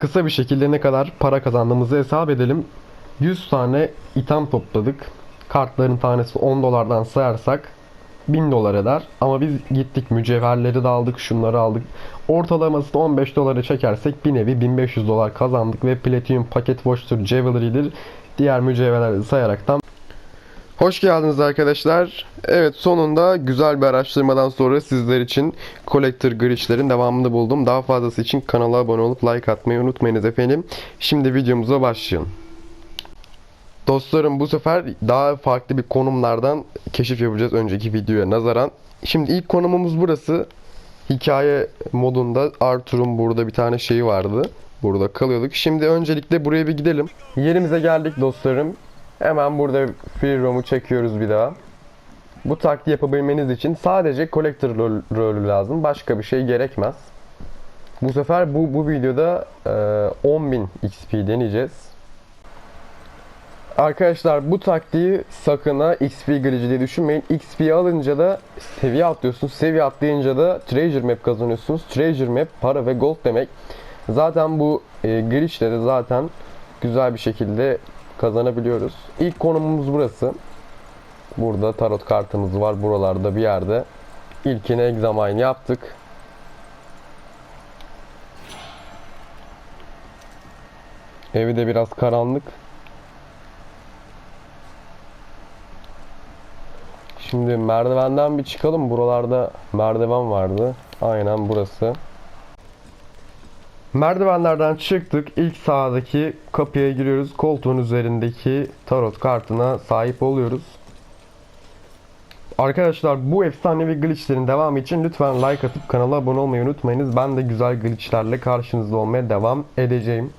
Kısa bir şekilde ne kadar para kazandığımızı hesap edelim. 100 tane item topladık. Kartların tanesi 10 dolardan sayarsak 1000 dolar eder. Ama biz gittik mücevherleri de aldık, şunları aldık. Ortalamasını 15 dolara çekersek bir nevi 1500 dolar kazandık ve Platinum Paket Watch'tur, Jewelry'dir. Diğer mücevherleri sayaraktan Hoş geldiniz arkadaşlar. Evet sonunda güzel bir araştırmadan sonra sizler için Collector Glitch'lerin devamını buldum. Daha fazlası için kanala abone olup like atmayı unutmayınız efendim. Şimdi videomuza başlayalım. Dostlarım bu sefer daha farklı bir konumlardan keşif yapacağız önceki videoya nazaran. Şimdi ilk konumumuz burası. Hikaye modunda Arthur'un burada bir tane şeyi vardı. Burada kalıyorduk. Şimdi öncelikle buraya bir gidelim. Yerimize geldik dostlarım. Hemen burada free roam'u çekiyoruz bir daha. Bu taktiği yapabilmeniz için sadece collector rol- rolü lazım. Başka bir şey gerekmez. Bu sefer bu, bu videoda e, 10.000 XP deneyeceğiz. Arkadaşlar bu taktiği sakın ha XP glitch diye düşünmeyin. XP alınca da seviye atlıyorsunuz. Seviye atlayınca da treasure map kazanıyorsunuz. Treasure map para ve gold demek. Zaten bu e, glitchleri zaten güzel bir şekilde kazanabiliyoruz. İlk konumumuz burası. Burada tarot kartımız var buralarda bir yerde. İlkini examine yaptık. Evi de biraz karanlık. Şimdi merdivenden bir çıkalım. Buralarda merdiven vardı. Aynen burası. Merdivenlerden çıktık. İlk sağdaki kapıya giriyoruz. Koltuğun üzerindeki tarot kartına sahip oluyoruz. Arkadaşlar bu efsanevi glitchlerin devamı için lütfen like atıp kanala abone olmayı unutmayınız. Ben de güzel glitchlerle karşınızda olmaya devam edeceğim.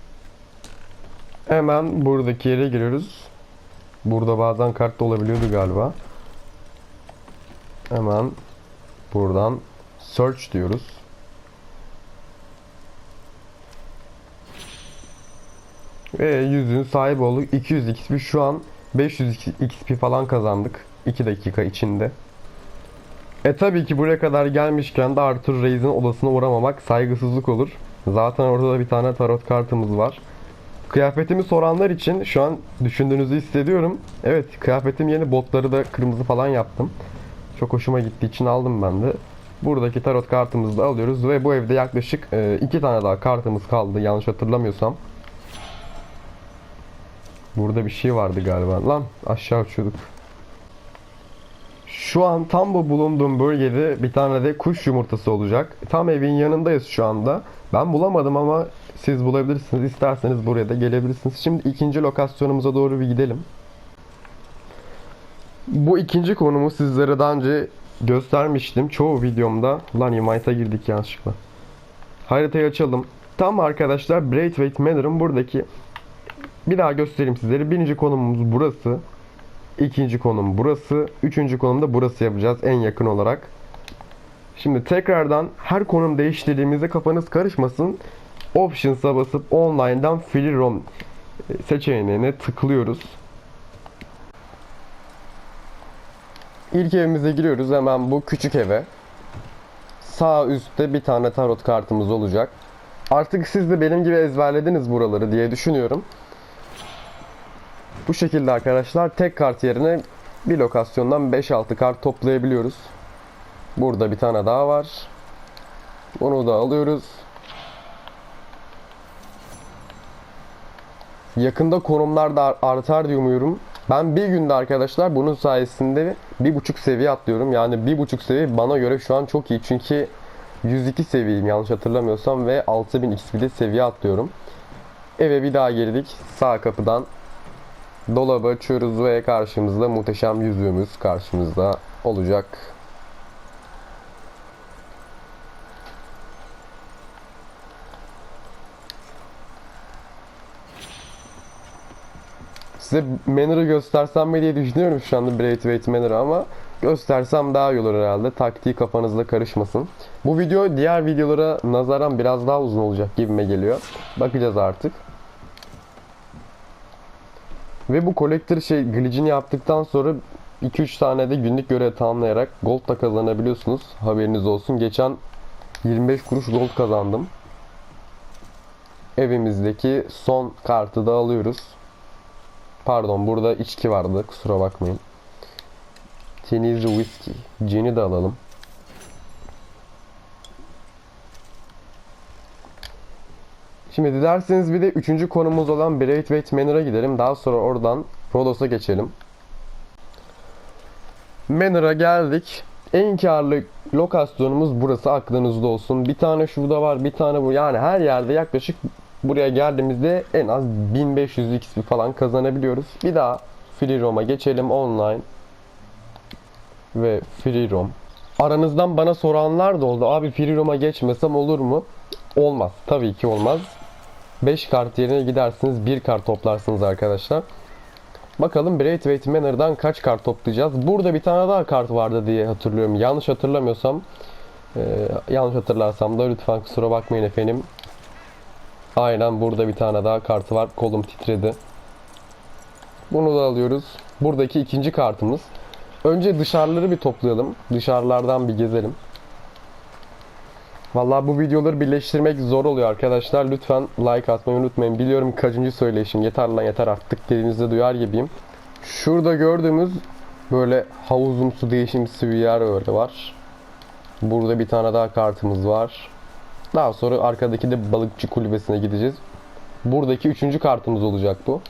Hemen buradaki yere giriyoruz. Burada bazen kart da olabiliyordu galiba. Hemen buradan search diyoruz. Ve yüzün sahibi olduk. 200 XP şu an 500 XP falan kazandık. 2 dakika içinde. E tabii ki buraya kadar gelmişken de Arthur Reis'in odasına uğramamak saygısızlık olur. Zaten orada da bir tane tarot kartımız var. Kıyafetimi soranlar için şu an düşündüğünüzü hissediyorum. Evet kıyafetim yeni botları da kırmızı falan yaptım. Çok hoşuma gittiği için aldım ben de. Buradaki tarot kartımızı da alıyoruz ve bu evde yaklaşık e, iki tane daha kartımız kaldı yanlış hatırlamıyorsam. Burada bir şey vardı galiba. Lan aşağı uçuyorduk. Şu an tam bu bulunduğum bölgede bir tane de kuş yumurtası olacak. Tam evin yanındayız şu anda. Ben bulamadım ama siz bulabilirsiniz. İsterseniz buraya da gelebilirsiniz. Şimdi ikinci lokasyonumuza doğru bir gidelim. Bu ikinci konumu sizlere daha önce göstermiştim. Çoğu videomda. Lan Unite'a girdik yanlışlıkla. Haritayı açalım. Tam arkadaşlar Braithwaite Manor'ın buradaki bir daha göstereyim sizlere. Birinci konumumuz burası. İkinci konum burası. Üçüncü konum da burası yapacağız en yakın olarak. Şimdi tekrardan her konum değiştirdiğimizde kafanız karışmasın. Options'a basıp online'dan free roam seçeneğine tıklıyoruz. İlk evimize giriyoruz hemen bu küçük eve. Sağ üstte bir tane tarot kartımız olacak. Artık siz de benim gibi ezberlediniz buraları diye düşünüyorum. Bu şekilde arkadaşlar tek kart yerine bir lokasyondan 5-6 kart toplayabiliyoruz. Burada bir tane daha var. Bunu da alıyoruz. Yakında konumlar da artar diye umuyorum. Ben bir günde arkadaşlar bunun sayesinde bir buçuk seviye atlıyorum. Yani bir buçuk seviye bana göre şu an çok iyi. Çünkü 102 seviyeyim yanlış hatırlamıyorsam ve 6000 XP'de seviye atlıyorum. Eve bir daha girdik. Sağ kapıdan dolabı açıyoruz ve karşımızda muhteşem yüzüğümüz karşımızda olacak. Size Manor'ı göstersem mi diye düşünüyorum şu anda Braithwaite Manor'ı ama göstersem daha iyi olur herhalde. Taktiği kafanızda karışmasın. Bu video diğer videolara nazaran biraz daha uzun olacak gibime geliyor. Bakacağız artık. Ve bu collector şey glitch'ini yaptıktan sonra 2-3 tane de günlük görev tamamlayarak gold da kazanabiliyorsunuz. Haberiniz olsun. Geçen 25 kuruş gold kazandım. evimizdeki son kartı da alıyoruz. Pardon burada içki vardı kusura bakmayın. Tennessee Whiskey. Gin'i de alalım. Şimdi dilerseniz bir de üçüncü konumuz olan Braithwaite Manor'a gidelim. Daha sonra oradan Rodos'a geçelim. Manor'a geldik. En karlı lokasyonumuz burası aklınızda olsun. Bir tane şurada var, bir tane bu. Yani her yerde yaklaşık buraya geldiğimizde en az 1500 XP falan kazanabiliyoruz. Bir daha Free Roam'a geçelim online. Ve Free Roam. Aranızdan bana soranlar da oldu. Abi Free Roam'a geçmesem olur mu? Olmaz. Tabii ki olmaz. 5 kart yerine gidersiniz 1 kart toplarsınız arkadaşlar. Bakalım Braithwaite Manor'dan kaç kart toplayacağız. Burada bir tane daha kart vardı diye hatırlıyorum. Yanlış hatırlamıyorsam e, yanlış hatırlarsam da lütfen kusura bakmayın efendim. Aynen burada bir tane daha kartı var. Kolum titredi. Bunu da alıyoruz. Buradaki ikinci kartımız. Önce dışarıları bir toplayalım. Dışarılardan bir gezelim. Vallahi bu videoları birleştirmek zor oluyor arkadaşlar. Lütfen like atmayı unutmayın. Biliyorum kaçıncı söyleyişim. Yeter lan yeter artık dediğinizde duyar gibiyim. Şurada gördüğümüz böyle havuzumsu değişimsi bir yer öyle var. Burada bir tane daha kartımız var. Daha sonra arkadaki de balıkçı kulübesine gideceğiz. Buradaki üçüncü kartımız olacak bu.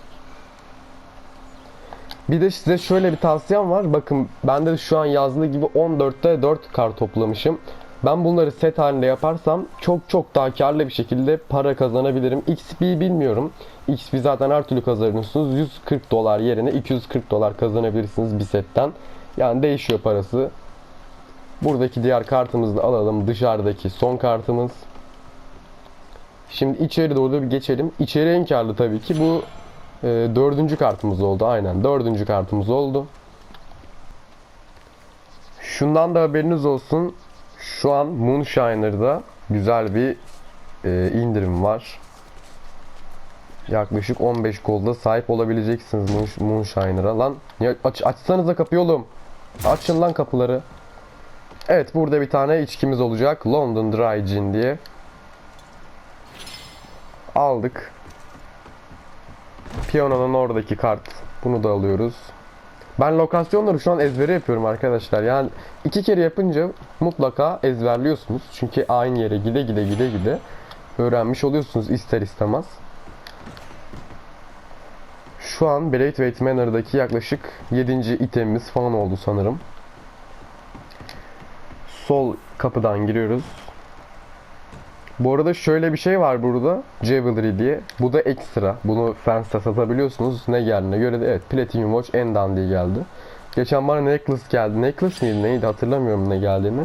Bir de size şöyle bir tavsiyem var. Bakın bende de şu an yazdığı gibi 14'te 4 kart toplamışım. Ben bunları set halinde yaparsam çok çok daha karlı bir şekilde para kazanabilirim. XP bilmiyorum. XP zaten her türlü kazanırsınız. 140 dolar yerine 240 dolar kazanabilirsiniz bir setten. Yani değişiyor parası. Buradaki diğer kartımızı da alalım. Dışarıdaki son kartımız. Şimdi içeri doğru bir geçelim. İçeri en karlı tabii ki bu e, dördüncü kartımız oldu. Aynen dördüncü kartımız oldu. Şundan da haberiniz olsun. Şu an Moonshiner'da güzel bir e, indirim var. Yaklaşık 15 golda sahip olabileceksiniz Moon- Moonshiner'a. Lan ya aç, açsanıza kapıyı oğlum. Açın lan kapıları. Evet burada bir tane içkimiz olacak. London Dry Gin diye. Aldık. Piyanonun oradaki kart. Bunu da alıyoruz. Ben lokasyonları şu an ezbere yapıyorum arkadaşlar. Yani iki kere yapınca mutlaka ezberliyorsunuz. Çünkü aynı yere gide gide gide gide öğrenmiş oluyorsunuz ister istemez. Şu an Braithwaite Manor'daki yaklaşık 7. itemimiz falan oldu sanırım. Sol kapıdan giriyoruz. Bu arada şöyle bir şey var burada. Jewelry diye. Bu da ekstra. Bunu Fence'de satabiliyorsunuz. Ne geldiğine göre de evet Platinum Watch en dandiği geldi. Geçen bana necklace geldi. Necklace miydi neydi hatırlamıyorum ne geldiğini.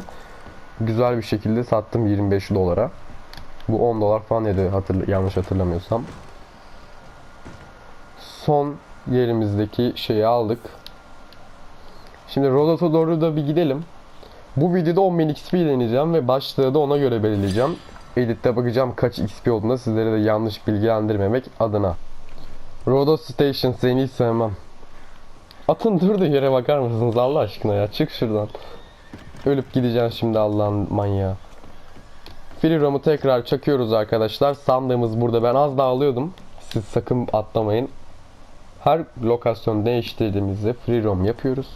Güzel bir şekilde sattım 25 dolara. Bu 10 dolar falan yedi hatırla yanlış hatırlamıyorsam. Son yerimizdeki şeyi aldık. Şimdi Rodot'a doğru da bir gidelim. Bu videoda 10.000 XP deneyeceğim ve başlığı da ona göre belirleyeceğim. Editte bakacağım kaç XP olduğuna sizlere de yanlış bilgilendirmemek adına. Rodos Station seni hiç sevmem. Atın durduğu yere bakar mısınız Allah aşkına ya çık şuradan. Ölüp gideceğim şimdi Allah'ın manyağı. Free roam'u tekrar çakıyoruz arkadaşlar. Sandığımız burada. Ben az daha alıyordum. Siz sakın atlamayın. Her lokasyon değiştirdiğimizde free roam yapıyoruz.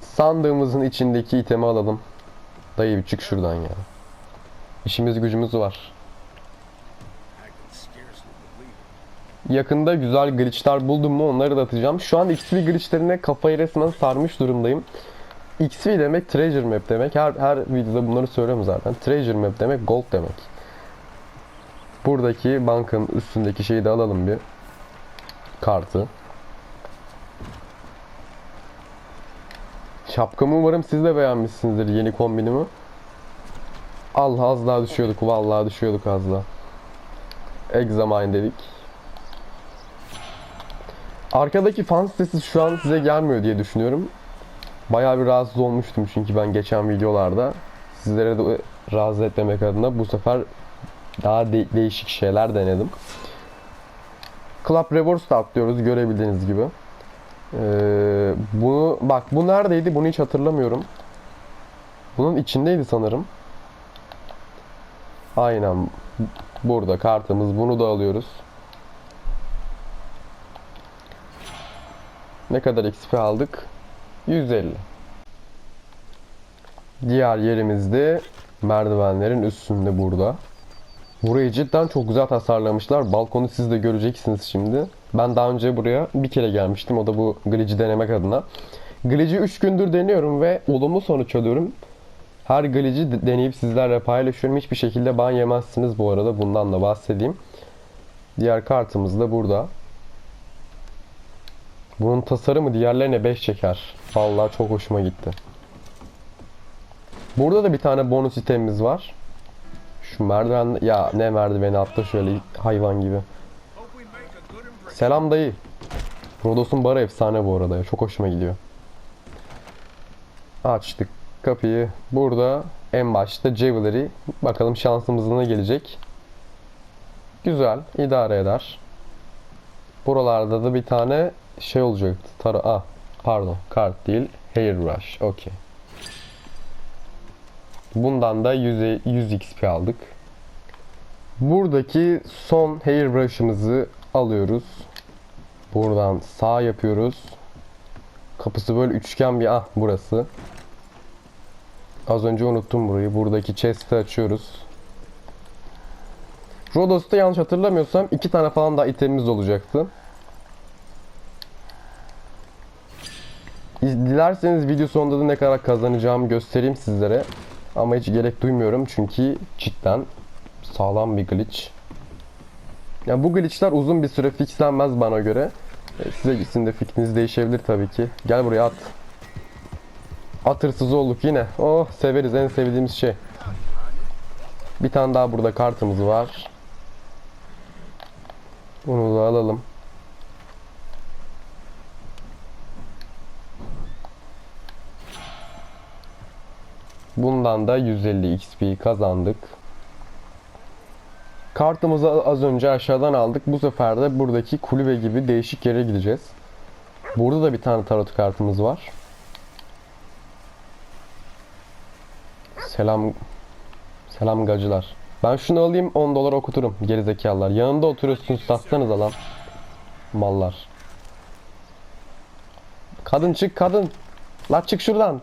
Sandığımızın içindeki itemi alalım. Dayı bir çık şuradan ya. İşimiz gücümüz var. Yakında güzel glitchler buldum mu onları da atacağım. Şu an XP glitchlerine kafayı resmen sarmış durumdayım. XP demek treasure map demek. Her, her videoda bunları söylüyorum zaten. Treasure map demek gold demek. Buradaki bankın üstündeki şeyi de alalım bir. Kartı. Şapkamı umarım siz de beğenmişsinizdir yeni kombinimi. Allah az daha düşüyorduk. Vallahi düşüyorduk az daha. Examine dedik. Arkadaki fan sesi şu an size gelmiyor diye düşünüyorum. Bayağı bir rahatsız olmuştum çünkü ben geçen videolarda. Sizlere de rahatsız etmemek adına bu sefer daha de- değişik şeyler denedim. Club Rewards atlıyoruz görebildiğiniz gibi. Ee, bunu bak bu neredeydi bunu hiç hatırlamıyorum. Bunun içindeydi sanırım. Aynen. Burada kartımız. Bunu da alıyoruz. Ne kadar XP aldık? 150. Diğer yerimizde merdivenlerin üstünde burada. Burayı cidden çok güzel tasarlamışlar. Balkonu siz de göreceksiniz şimdi. Ben daha önce buraya bir kere gelmiştim. O da bu glitch'i denemek adına. Glitch'i 3 gündür deniyorum ve olumlu sonuç alıyorum. Her glitch'i de- deneyip sizlerle paylaşıyorum. Hiçbir şekilde ban yemezsiniz bu arada. Bundan da bahsedeyim. Diğer kartımız da burada. Bunun tasarımı diğerlerine 5 çeker. Vallahi çok hoşuma gitti. Burada da bir tane bonus itemimiz var. Şu merdiven ya ne merdiveni attı şöyle hayvan gibi. Selam dayı. Rodos'un barı efsane bu arada ya. Çok hoşuma gidiyor. Açtık kapıyı. Burada en başta Jewelry. Bakalım şansımıza ne gelecek. Güzel. idare eder. Buralarda da bir tane şey olacaktı. Tara ah pardon kart değil. Hair brush. Okey. Bundan da 100, 100 XP aldık. Buradaki son hair brush'ımızı alıyoruz. Buradan sağ yapıyoruz. Kapısı böyle üçgen bir ah burası. Az önce unuttum burayı. Buradaki chest'i açıyoruz. Rodos'ta yanlış hatırlamıyorsam iki tane falan daha itemimiz olacaktı. Dilerseniz video sonunda da ne kadar kazanacağımı göstereyim sizlere. Ama hiç gerek duymuyorum çünkü cidden sağlam bir glitch. Ya bu glitchler uzun bir süre fixlenmez bana göre. E, Size de fikriniz değişebilir tabii ki. Gel buraya at. At hırsızı olduk yine. Oh severiz en sevdiğimiz şey. Bir tane daha burada kartımız var. Bunu da alalım. Bundan da 150 XP kazandık. Kartımızı az önce aşağıdan aldık. Bu sefer de buradaki kulübe gibi değişik yere gideceğiz. Burada da bir tane tarot kartımız var. Selam Selam gacılar. Ben şunu alayım 10 dolar okuturum gerizekalılar. Yanında oturuyorsunuz satsanız lan. Mallar. Kadın çık kadın. La çık şuradan.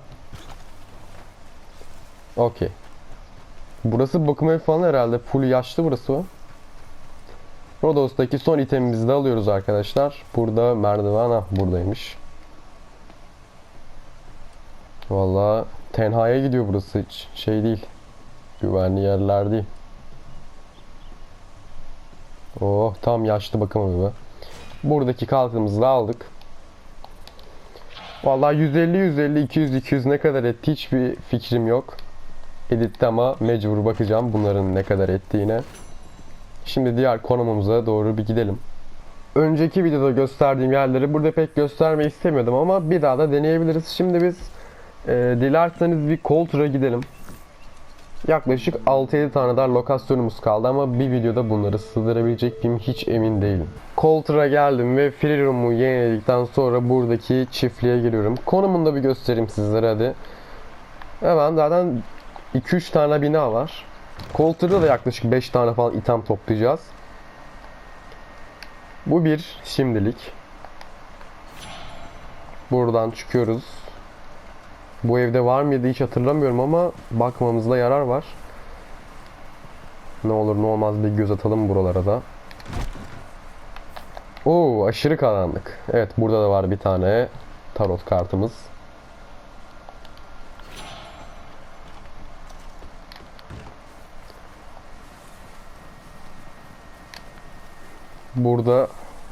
Okey. Burası bakım evi falan herhalde. Full yaşlı burası. Rodos'taki son itemimizi de alıyoruz arkadaşlar. Burada merdiven ah buradaymış. Valla tenhaya gidiyor burası hiç şey değil. Güvenli yerler değil. Oh tam yaşlı bakım evi. Buradaki kalkımızı da aldık. Vallahi 150 150 200 200 ne kadar etti hiçbir fikrim yok. Editte ama mecbur bakacağım bunların ne kadar ettiğine. Şimdi diğer konumumuza doğru bir gidelim. Önceki videoda gösterdiğim yerleri burada pek göstermeyi istemiyordum ama bir daha da deneyebiliriz. Şimdi biz e, dilerseniz bir Coulter'a gidelim. Yaklaşık 6-7 tane daha lokasyonumuz kaldı ama bir videoda bunları sığdırabilecek miyim hiç emin değilim. Coulter'a geldim ve Free Room'u yeniledikten sonra buradaki çiftliğe giriyorum. Konumunu da bir göstereyim sizlere hadi. Hemen zaten 2-3 tane bina var. Coulter'da da yaklaşık 5 tane falan item toplayacağız. Bu bir şimdilik. Buradan çıkıyoruz. Bu evde var mıydı hiç hatırlamıyorum ama bakmamızda yarar var. Ne olur ne olmaz bir göz atalım buralara da. Oo aşırı karanlık. Evet burada da var bir tane tarot kartımız. Burada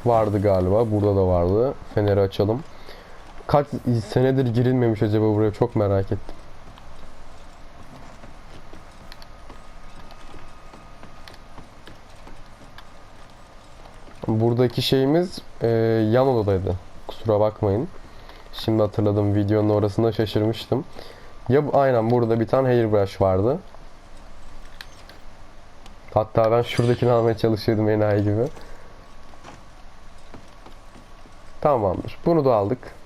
vardı galiba. Burada da vardı. Feneri açalım. Kaç senedir girilmemiş acaba buraya çok merak ettim. Buradaki şeyimiz e, yan odadaydı. Kusura bakmayın. Şimdi hatırladım videonun orasında şaşırmıştım. Ya aynen burada bir tane hairbrush vardı. Hatta ben şuradakini almaya çalışıyordum enayi gibi. Tamamdır. Bunu da aldık.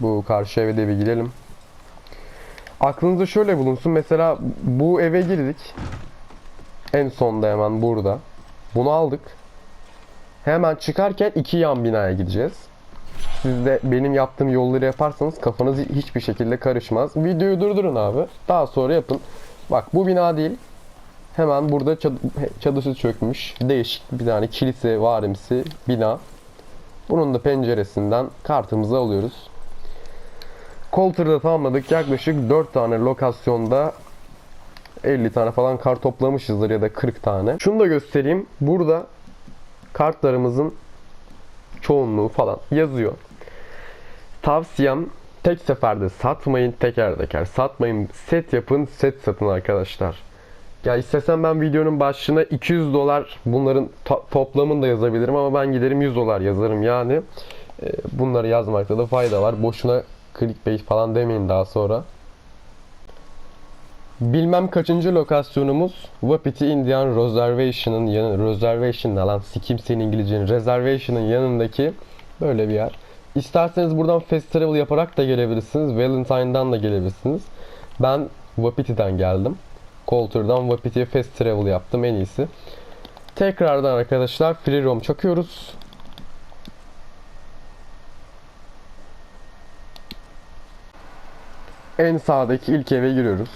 Bu karşı eve de bir gidelim. Aklınızda şöyle bulunsun. Mesela bu eve girdik. En sonda hemen burada. Bunu aldık. Hemen çıkarken iki yan binaya gideceğiz. Siz de benim yaptığım yolları yaparsanız kafanız hiçbir şekilde karışmaz. Videoyu durdurun abi. Daha sonra yapın. Bak bu bina değil. Hemen burada çad- çadısı çökmüş. Değişik bir tane kilise varimsi bina. Bunun da penceresinden kartımızı alıyoruz. Coulter'da tamamladık. Yaklaşık 4 tane lokasyonda 50 tane falan kart toplamışızdır ya da 40 tane. Şunu da göstereyim. Burada kartlarımızın çoğunluğu falan yazıyor. Tavsiyem tek seferde satmayın teker teker satmayın set yapın set satın arkadaşlar. Ya istesem ben videonun başlığına 200 dolar bunların to- toplamını da yazabilirim ama ben giderim 100 dolar yazarım yani. E, bunları yazmakta da fayda var. Boşuna clickbait falan demeyin daha sonra. Bilmem kaçıncı lokasyonumuz Wapiti Indian Reservation'ın yanı Reservation ne lan sikim senin İngilizcenin Reservation'ın yanındaki böyle bir yer. İsterseniz buradan fast travel yaparak da gelebilirsiniz. Valentine'dan da gelebilirsiniz. Ben Wapiti'den geldim. Coulter'dan Wapiti'ye fast travel yaptım en iyisi. Tekrardan arkadaşlar free roam çakıyoruz. En sağdaki ilk eve giriyoruz.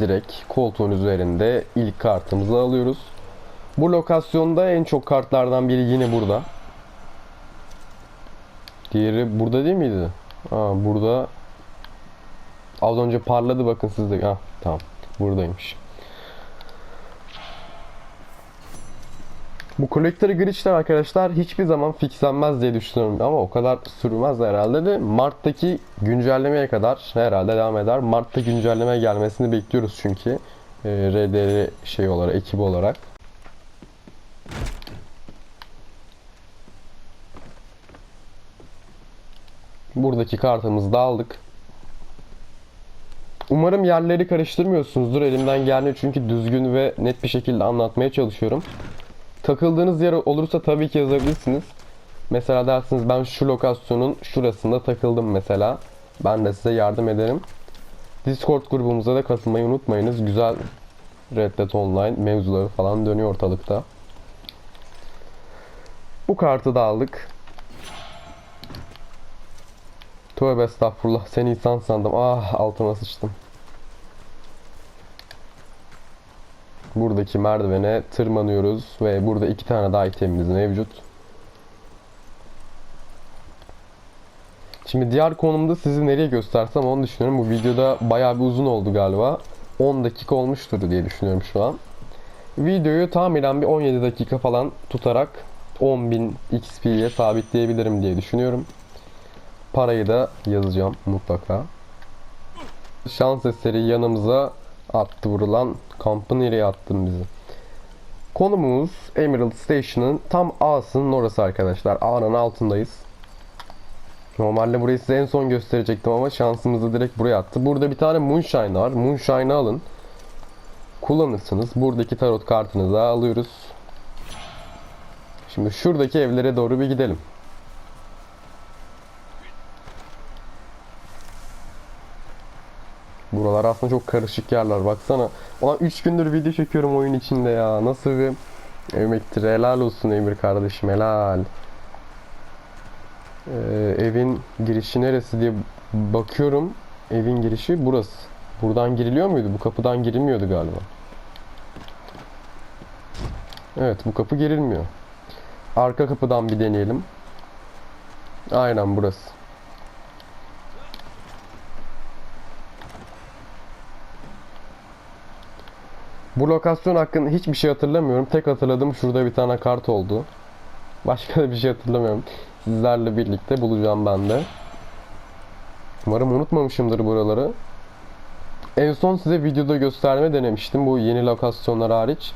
Direkt koltuğun üzerinde ilk kartımızı alıyoruz. Bu lokasyonda en çok kartlardan biri yine burada. Diğeri burada değil miydi? Aa, burada az önce parladı bakın sizde. Ha tamam. Buradaymış. Bu Collector Glitch'ler arkadaşlar hiçbir zaman fixlenmez diye düşünüyorum ama o kadar sürmez herhalde de Mart'taki güncellemeye kadar herhalde devam eder. Mart'ta güncelleme gelmesini bekliyoruz çünkü e, RDR şey olarak, ekibi olarak. Buradaki kartımızı da aldık. Umarım yerleri karıştırmıyorsunuzdur. Elimden gelmiyor çünkü düzgün ve net bir şekilde anlatmaya çalışıyorum. Takıldığınız yer olursa tabii ki yazabilirsiniz. Mesela dersiniz ben şu lokasyonun şurasında takıldım mesela. Ben de size yardım ederim. Discord grubumuza da katılmayı unutmayınız. Güzel Red Dead Online mevzuları falan dönüyor ortalıkta. Bu kartı da aldık. Tövbe estağfurullah. Seni insan sandım. Ah altıma sıçtım. Buradaki merdivene tırmanıyoruz ve burada iki tane daha itemimiz mevcut. Şimdi diğer konumda sizi nereye göstersem onu düşünüyorum. Bu videoda bayağı bir uzun oldu galiba. 10 dakika olmuştur diye düşünüyorum şu an. Videoyu tahminen bir 17 dakika falan tutarak 10.000 XP'ye sabitleyebilirim diye düşünüyorum. Parayı da yazacağım mutlaka. Şans eseri yanımıza attı vurulan kampı nereye attın bizi? Konumumuz Emerald Station'ın tam A'sının orası arkadaşlar. A'nın altındayız. Normalde burayı size en son gösterecektim ama şansımızı direkt buraya attı. Burada bir tane Moonshine var. Moonshine'ı alın. Kullanırsınız. Buradaki tarot kartınızı alıyoruz. Şimdi şuradaki evlere doğru bir gidelim. Buralar aslında çok karışık yerler. Baksana. Ulan 3 gündür video çekiyorum oyun içinde ya. Nasıl bir emektir. Helal olsun Emir kardeşim. Helal. Ee, evin girişi neresi diye bakıyorum. Evin girişi burası. Buradan giriliyor muydu? Bu kapıdan girilmiyordu galiba. Evet bu kapı girilmiyor. Arka kapıdan bir deneyelim. Aynen burası. Bu lokasyon hakkında hiçbir şey hatırlamıyorum. Tek hatırladığım şurada bir tane kart oldu. Başka da bir şey hatırlamıyorum. Sizlerle birlikte bulacağım ben de. Umarım unutmamışımdır buraları. En son size videoda gösterme denemiştim bu yeni lokasyonlar hariç.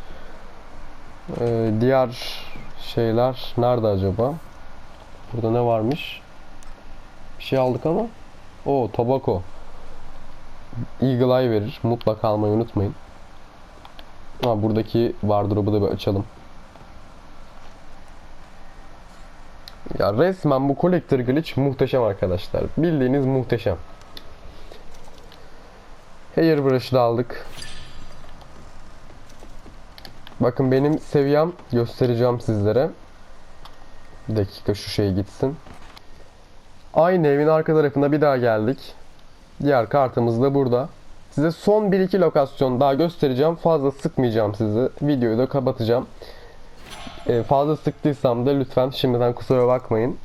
Ee, diğer şeyler nerede acaba? Burada ne varmış? Bir şey aldık ama. O tabako. Eagle Eye verir. Mutlaka almayı unutmayın. Ha, buradaki wardrobe'u da bir açalım. Ya resmen bu Collector Glitch muhteşem arkadaşlar. Bildiğiniz muhteşem. Hairbrush'ı da aldık. Bakın benim seviyem göstereceğim sizlere. Bir dakika şu şey gitsin. Aynı evin arka tarafına bir daha geldik. Diğer kartımız da burada. Size son 1-2 lokasyon daha göstereceğim. Fazla sıkmayacağım sizi. Videoyu da kapatacağım. Ee, fazla sıktıysam da lütfen şimdiden kusura bakmayın.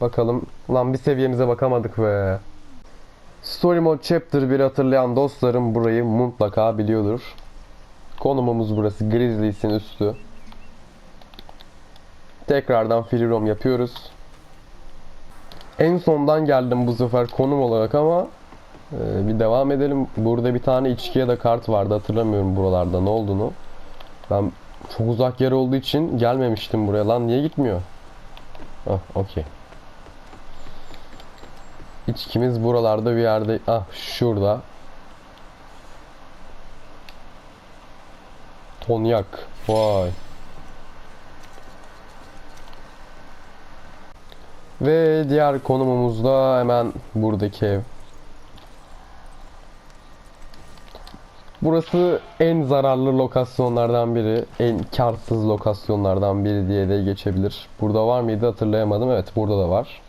Bakalım. Lan bir seviyemize bakamadık be. Story Mode Chapter 1'i hatırlayan dostlarım burayı mutlaka biliyordur. Konumumuz burası. Grizzlies'in üstü. Tekrardan free roam yapıyoruz. En sondan geldim bu sefer konum olarak ama e, bir devam edelim. Burada bir tane içkiye de kart vardı. Hatırlamıyorum buralarda ne olduğunu. Ben çok uzak yer olduğu için gelmemiştim buraya. Lan niye gitmiyor? Ah, okey. İçkimiz buralarda bir yerde. Ah, şurada. Konyak. Vay. Ve diğer konumumuz da hemen buradaki ev. Burası en zararlı lokasyonlardan biri, en karsız lokasyonlardan biri diye de geçebilir. Burada var mıydı hatırlayamadım. Evet, burada da var.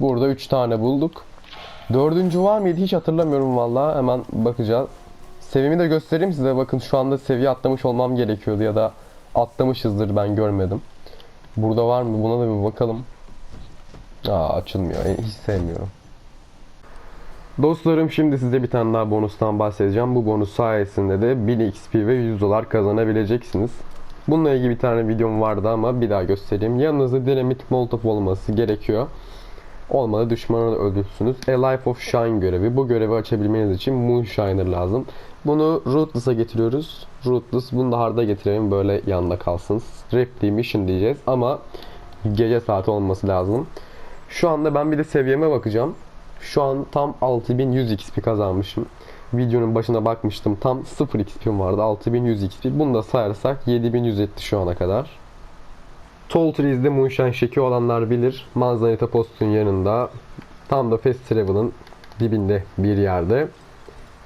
Burada 3 tane bulduk. Dördüncü var mıydı hiç hatırlamıyorum vallahi. Hemen bakacağız. Seviyemi de göstereyim size. Bakın şu anda seviye atlamış olmam gerekiyordu ya da atlamışızdır ben görmedim. Burada var mı? Buna da bir bakalım. Aa açılmıyor. Hiç sevmiyorum. Dostlarım şimdi size bir tane daha bonustan bahsedeceğim. Bu bonus sayesinde de 1000 XP ve 100 dolar kazanabileceksiniz. Bununla ilgili bir tane videom vardı ama bir daha göstereyim. Yanınızda dinamit molotof olması gerekiyor. Olmadı düşmanı da öldürürsünüz. A Life of Shine görevi. Bu görevi açabilmeniz için Moonshiner lazım. Bunu Rootless'a getiriyoruz. Rootless bunu da hard'a getirelim böyle yanında kalsın. Repli Mission diyeceğiz ama gece saati olması lazım. Şu anda ben bir de seviyeme bakacağım. Şu an tam 6100 XP kazanmışım. Videonun başına bakmıştım. Tam 0 XP'm vardı. 6100 XP. Bunu da sayarsak 7100 etti şu ana kadar. Tall Trees'de Moonshine Shack'i olanlar bilir. Manzanita Post'un yanında. Tam da Fast Travel'ın dibinde bir yerde.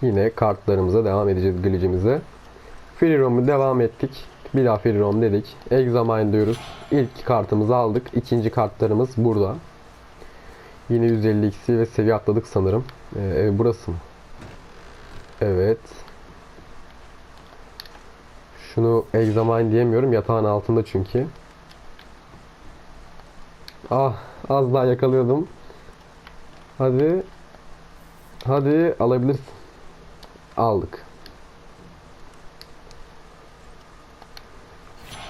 Yine kartlarımıza devam edeceğiz glitch'imize. Free Roam'u devam ettik. Bir daha Free Roam dedik. Examine diyoruz. İlk kartımızı aldık. İkinci kartlarımız burada. Yine 150 XP ve seviye atladık sanırım. Ee, burası mı? Evet. Şunu examine diyemiyorum. Yatağın altında çünkü. Ah az daha yakalıyordum. Hadi. Hadi alabilirsin. Aldık.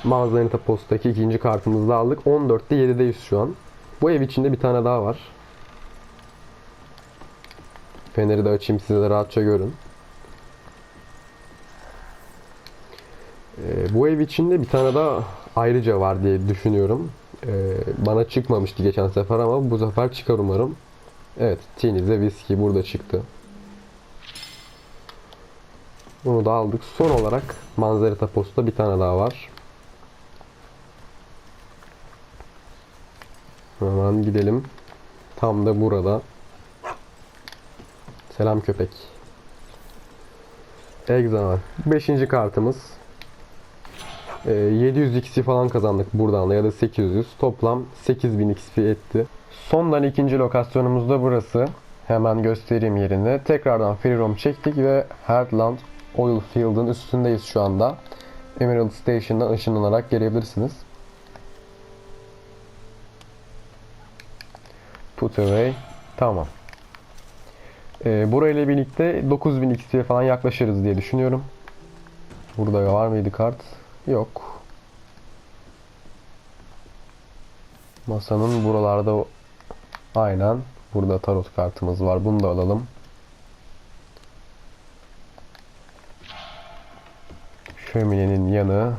Manzanita Post'taki ikinci kartımızı da aldık. 14'te 7'deyiz şu an. Bu ev içinde bir tane daha var. Feneri de açayım size de rahatça görün. Ee, bu ev içinde bir tane daha ayrıca var diye düşünüyorum. Ee, bana çıkmamıştı geçen sefer ama bu sefer çıkar umarım. Evet, Tinize viski burada çıktı. Bunu da aldık. Son olarak Manzarita Post'ta bir tane daha var. Hemen gidelim. Tam da burada. Selam köpek. Examen. Beşinci kartımız. Ee, 700 XP falan kazandık buradan da ya da 800. Toplam 8000 XP etti. Sondan ikinci lokasyonumuz da burası. Hemen göstereyim yerini. Tekrardan free roam çektik ve Heartland Oil Field'ın üstündeyiz şu anda. Emerald Station'dan ışınlanarak gelebilirsiniz. Put away. Tamam. Ee, burayla birlikte 9000 XP'ye falan yaklaşırız diye düşünüyorum. Burada var mıydı kart? Yok. Masanın buralarda aynen burada tarot kartımız var. Bunu da alalım. Şöminenin yanı.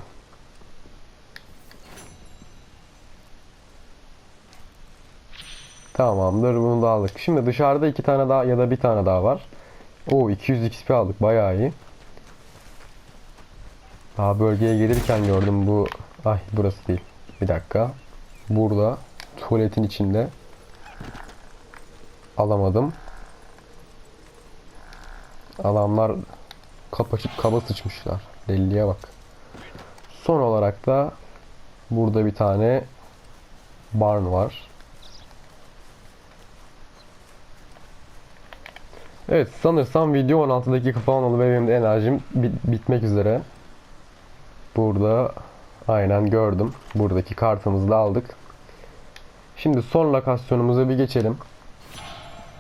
Tamamdır bunu da aldık. Şimdi dışarıda iki tane daha ya da bir tane daha var. O 200 XP aldık bayağı iyi. Daha bölgeye gelirken gördüm bu. Ay burası değil. Bir dakika. Burada tuvaletin içinde alamadım. Adamlar kapaçıp kaba sıçmışlar. Deliliğe bak. Son olarak da burada bir tane barn var. Evet sanırsam video 16 dakika falan oldu ve benim de enerjim bit- bitmek üzere. Burada aynen gördüm. Buradaki kartımızı da aldık. Şimdi son lokasyonumuza bir geçelim.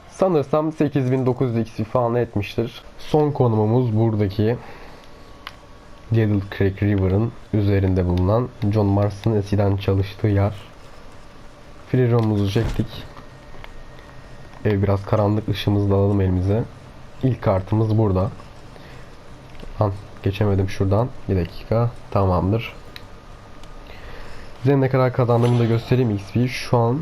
Sanırsam 8900 XP falan etmiştir. Son konumumuz buradaki Little Creek River'ın üzerinde bulunan John Mars'ın eskiden çalıştığı yer. Free roam'umuzu çektik. Ev biraz karanlık ışığımızı da alalım elimize. İlk kartımız burada. Lan geçemedim şuradan. Bir dakika. Tamamdır. Size ne kadar kazandığımı da göstereyim XP'yi. Şu an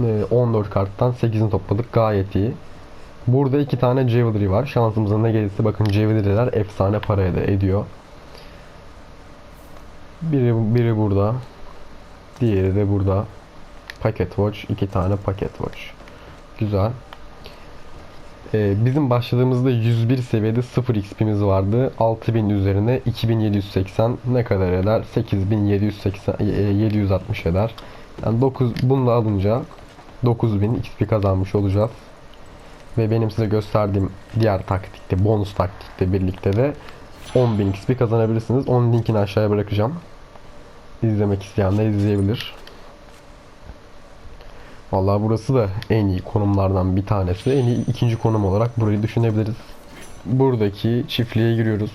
e, 14 karttan 8'ini topladık. Gayet iyi. Burada iki tane Jewelry var. Şansımıza ne gelirse bakın Jewelry'ler efsane para ediyor. Biri, biri burada. Diğeri de burada. Packet Watch. iki tane Packet Watch. Güzel. Ee, bizim başladığımızda 101 seviyede 0 XP'miz vardı. 6000 üzerine 2780 ne kadar eder? 8780 e, 760 eder. Yani 9 bunu da alınca 9000 XP kazanmış olacağız. Ve benim size gösterdiğim diğer taktikte, bonus taktikte birlikte de 10.000 XP kazanabilirsiniz. Onun linkini aşağıya bırakacağım. İzlemek isteyenler izleyebilir. Vallahi burası da en iyi konumlardan bir tanesi. En iyi ikinci konum olarak burayı düşünebiliriz. Buradaki çiftliğe giriyoruz.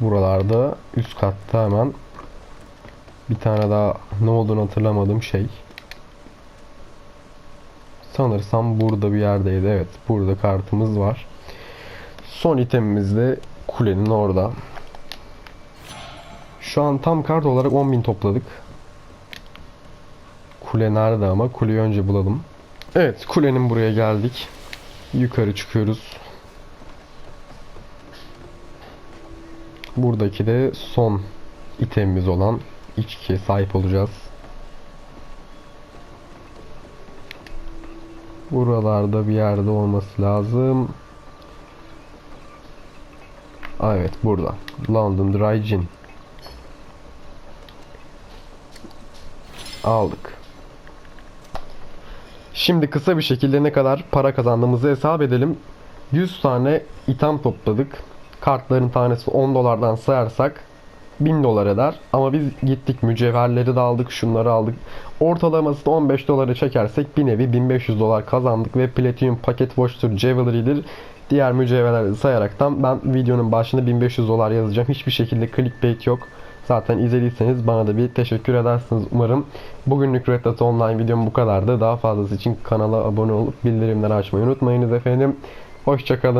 Buralarda üst katta hemen bir tane daha ne olduğunu hatırlamadığım şey. Sanırsam burada bir yerdeydi. Evet, burada kartımız var. Son itemimiz de kulenin orada. Şu an tam kart olarak 10.000 topladık. Kule nerede ama? Kuleyi önce bulalım. Evet, kulenin buraya geldik. Yukarı çıkıyoruz. Buradaki de son itemimiz olan içkiye sahip olacağız. Buralarda bir yerde olması lazım. Aa, evet burada. London Dry Gin. Aldık. Şimdi kısa bir şekilde ne kadar para kazandığımızı hesap edelim. 100 tane item topladık. Kartların tanesi 10 dolardan sayarsak 1000 dolar eder. Ama biz gittik mücevherleri de aldık, şunları aldık. Ortalamasını 15 dolara çekersek bir nevi 1500 dolar kazandık ve Platinum Paket Watch'tur, Jewelry'dir. Diğer mücevherleri sayaraktan ben videonun başında 1500 dolar yazacağım. Hiçbir şekilde clickbait yok. Zaten izlediyseniz bana da bir teşekkür edersiniz umarım. Bugünlük Red Dot Online videom bu kadardı. Daha fazlası için kanala abone olup bildirimleri açmayı unutmayınız efendim. Hoşçakalın.